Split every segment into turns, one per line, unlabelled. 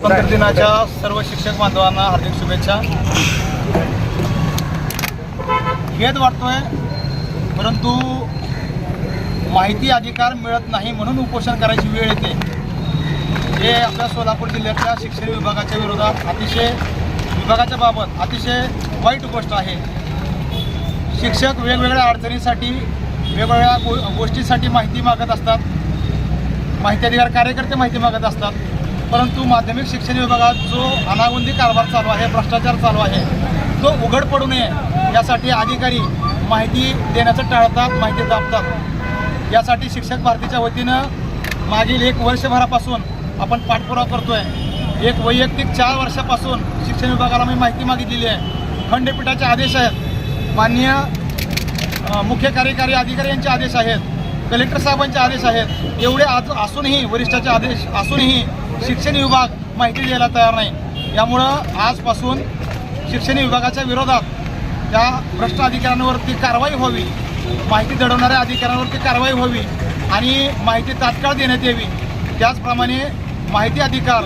स्वातंत्र्य दिनाच्या सर्व शिक्षक बांधवांना हार्दिक शुभेच्छा. खेद वाटतोय परंतु माहिती अधिकार मिळत नाही म्हणून उपोषण करायची वेळ येते. हे आपल्या सोलापूर जिल्ह्यातल्या शिक्षण विभागाच्या विरोधात अतिशय विभागाच्या बाबत अतिशय वाईट गोष्ट आहे. शिक्षक वेगवेगळ्या अडचणीसाठी वेगवेगळ्या गो गोष्टीसाठी माहिती मागत असतात. माहिती अधिकार कार्यकर्ते माहिती मागत असतात. परंतु माध्यमिक शिक्षण विभागात जो अनागोंदी कारभार चालू आहे भ्रष्टाचार चालू आहे तो उघड पडू नये यासाठी अधिकारी माहिती देण्याचं टाळतात माहिती दाबतात. यासाठी शिक्षक भारतीच्या वतीनं मागील एक वर्षभरापासून आपण पाठपुरावा करतोय. एक वैयक्तिक चार वर्षापासून शिक्षण विभागाला मी माहिती मागितलेली आहे. खंडपीठाचे आदेश आहेत. माननीय मुख्य कार्यकारी अधिकारी यांचे आदेश आहेत. कलेक्टर साहेबांचे आदेश आहेत. एवढे आज असूनही वरिष्ठाचे आदेश असूनही शिक्षण विभाग माहिती द्यायला तयार नाही. यामुळं आजपासून शिक्षण विभागाच्या विरोधात त्या भ्रष्ट अधिकाऱ्यांवरती कारवाई व्हावी माहिती दडवणाऱ्या अधिकाऱ्यांवरती कारवाई व्हावी आणि माहिती तात्काळ देण्यात यावी. त्याचप्रमाणे माहिती अधिकार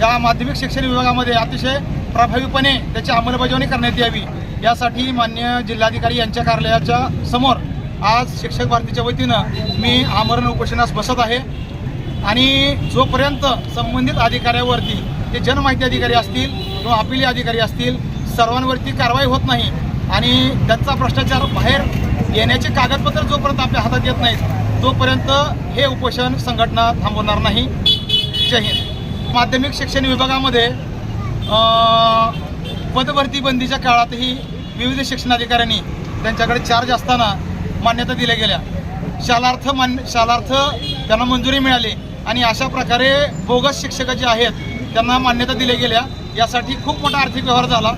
या माध्यमिक शिक्षण विभागामध्ये अतिशय प्रभावीपणे त्याची अंमलबजावणी करण्यात यावी. यासाठी मान्य जिल्हाधिकारी यांच्या कार्यालयाच्या समोर आज शिक्षक भारतीच्या वतीनं मी आमरण उपोषणास बसत आहे. आणि जोपर्यंत संबंधित अधिकाऱ्यावरती ते जनमाहिती अधिकारी असतील किंवा अपिली अधिकारी असतील सर्वांवरती कारवाई होत नाही आणि त्यांचा भ्रष्टाचार बाहेर येण्याचे कागदपत्र जोपर्यंत आपल्या हातात येत नाहीत तोपर्यंत हे उपोषण संघटना थांबवणार नाही. जय हिंद. माध्यमिक शिक्षण विभागामध्ये पदभरती बंदीच्या काळातही विविध शिक्षणाधिकाऱ्यांनी त्यांच्याकडे चार्ज असताना मान्यता दिल्या गेल्या. शालार्थ मान शालार्थ त्यांना मंजुरी मिळाली आणि अशा प्रकारे बोगस शिक्षक जे आहेत त्यांना मान्यता दिल्या गेल्या. यासाठी खूप मोठा आर्थिक व्यवहार झाला.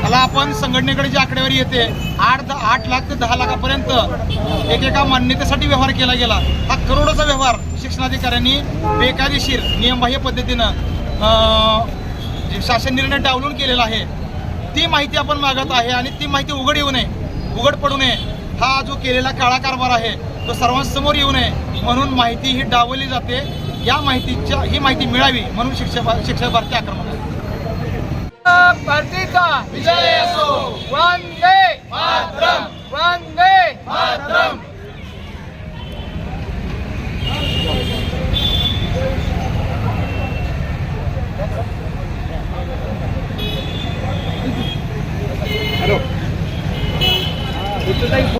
त्याला आपण संघटनेकडे जी आकडेवारी येते आठ द आठ लाख ते दहा लाखापर्यंत एकेका मान्यतेसाठी व्यवहार केला गेला. हा करोडोचा व्यवहार शिक्षणाधिकाऱ्यांनी बेकायदेशीर नियमबाह्य पद्धतीनं शासन निर्णय डावलून केलेला आहे ती माहिती आपण मागत आहे आणि ती माहिती उघड येऊ नये उघड पडू नये. हा जो केलेला काळा कारभार आहे तो सर्वांसमोर येऊ नये म्हणून माहिती ही डावली जाते. या माहितीच्या ही माहिती मिळावी म्हणून शिक्षक शिक्षक भारती आक्रमक आहे.
भारतीचा
विजय असो.
वंदे
मातरम.